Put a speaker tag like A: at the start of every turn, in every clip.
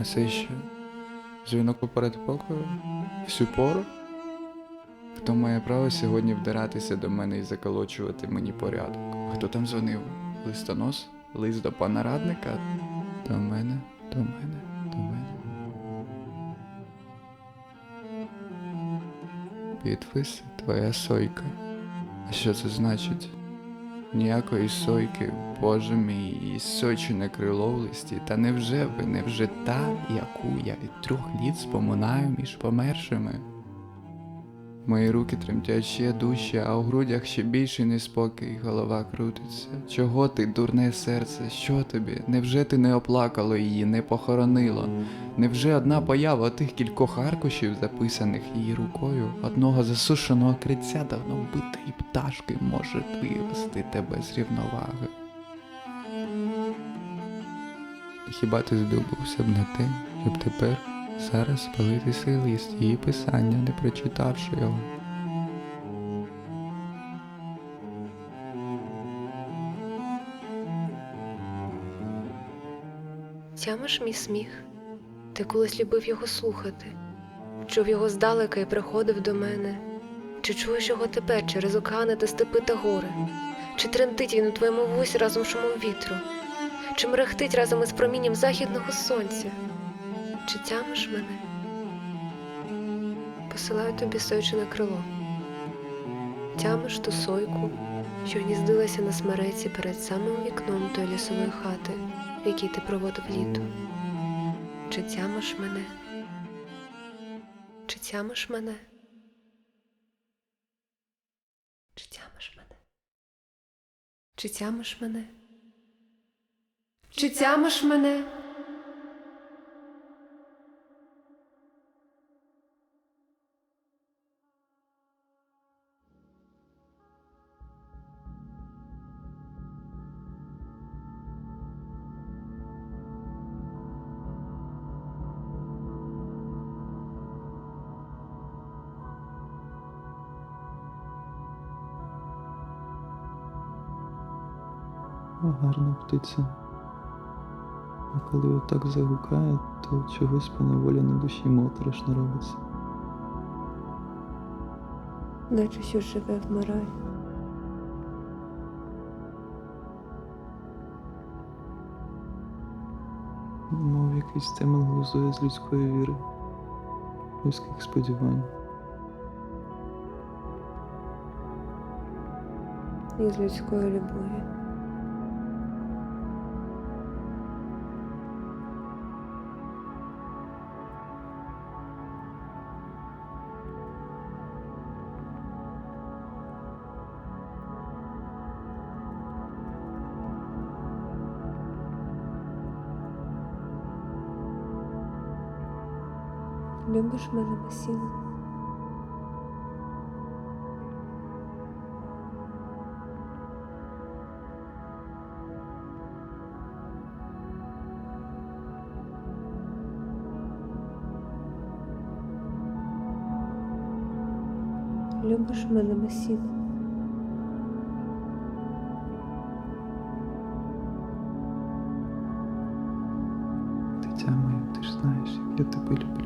A: А це що? Дзвінок у передпокою? Всю пору? Хто має право сьогодні вдиратися до мене і заколочувати мені порядок? Хто там дзвонив? Листонос? Лист до пана радника? До мене, до мене, до мене. Підпис твоя сойка. А що це значить? Ніякої сойки, Боже мій, і сочине криловлисті. Та невже ви, невже та, яку я від трьох літ споминаю між помершими? Мої руки тремтять ще дужче, а у грудях ще більший неспокій, голова крутиться. Чого ти, дурне серце, що тобі? Невже ти не оплакало її, не похоронило? Невже одна поява тих кількох аркушів, записаних її рукою, одного засушеного криця давно вбитої пташки може вивести тебе з рівноваги? Хіба ти здобувся б на те, щоб тепер зараз спалити цей лист її писання, не прочитавши його?
B: Тямиш мій сміх, ти колись любив його слухати, чув його здалека і приходив до мене. Чи чуєш його тепер через океани та степи та гори? Чи тремтить він у твоєму вусі разом шумом вітру? Чи мерехтить разом із промінням західного сонця? Чи тямиш мене? Посилаю тобі сойчине крило. Тямиш ту сойку, що гніздилася на смереці перед самим вікном тої лісової хати, в якій ти проводив літо. Чи тямиш мене? Чи тямиш мене? Чи тямиш мене? Чи тямиш мене? Чи тямиш мене?
A: Гарна птиця. А коли отак загукає, то чогось поневолі на душі моторошно робиться.
B: Наче що живе вмирає.
A: Мов якийсь темел глузує з людської віри, людських сподівань.
B: І з людської любові. Любиш мене Масіна? Любиш мене Масіна?
A: Дитя моє, ти ж знаєш, як я тебе люблю.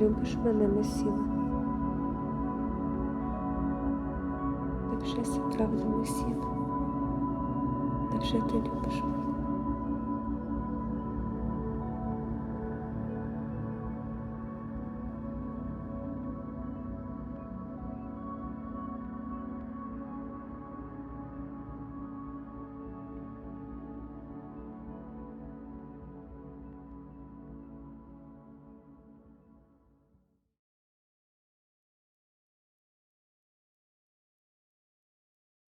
B: Любиш мене Масіна? Невже це правда Масіна? Невже ти любиш мене?